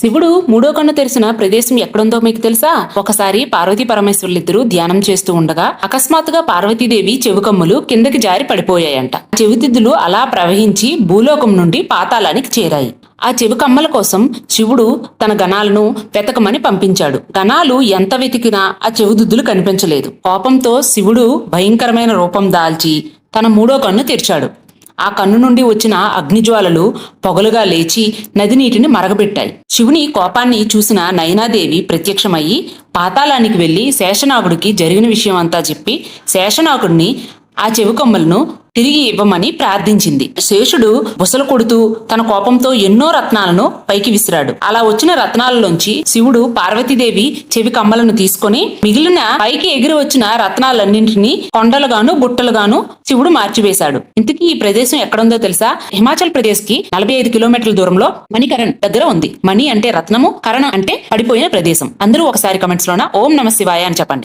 శివుడు మూడో కన్ను తెరిచిన ప్రదేశం ఎక్కడుందో మీకు తెలుసా? ఒకసారి పార్వతీ పరమేశ్వరులిద్దరూ ధ్యానం చేస్తూ ఉండగా అకస్మాత్తుగా పార్వతీదేవి చెవుకమ్ములు కిందకి జారి పడిపోయాయంట. చెవితిద్దులు అలా ప్రవహించి భూలోకం నుండి పాతాళానికి చేరాయి. ఆ చెవికమ్మల కోసం శివుడు తన గణాలను వెతకమని పంపించాడు. గణాలు ఎంత వెతికినా ఆ చెవిదుద్దులు కనిపించలేదు. కోపంతో శివుడు భయంకరమైన రూపం దాల్చి తన మూడో కన్ను తెరిచాడు. ఆ కన్ను నుండి వచ్చిన అగ్నిజ్వాలలు పొగలుగా లేచి నది నీటిని మరగబెట్టాయి. శివుని కోపాన్ని చూసిన నయనాదేవి ప్రత్యక్షమయ్యి పాతాళానికి వెళ్ళి శేషనాగుడికి జరిగిన విషయం అంతా చెప్పి శేషనాగుడిని ఆ చెవికొమ్మలను తిరిగి ఇవ్వమని ప్రార్థించింది. శేషుడు బుసలు కొడుతూ తన కోపంతో ఎన్నో రత్నాలను పైకి విసిరాడు. అలా వచ్చిన రత్నాలలోంచి శివుడు పార్వతీదేవి చెవి కమ్మలను తీసుకొని మిగిలిన పైకి ఎగిరి వచ్చిన రత్నాలన్నింటినీ కొండలుగాను గుట్టలుగాను శివుడు మార్చివేశాడు. ఇంతకీ ఈ ప్రదేశం ఎక్కడుందో తెలుసా? హిమాచల్ ప్రదేశ్కి నలభై ఐదు కిలోమీటర్ల దూరంలో మణికరణ్ దగ్గర ఉంది. మణి అంటే రత్నము కరణం అంటే పడిపోయిన ప్రదేశం. అందరూ ఒకసారి కమెంట్స్ లోన ఓం నమ శివాయ అని చెప్పండి.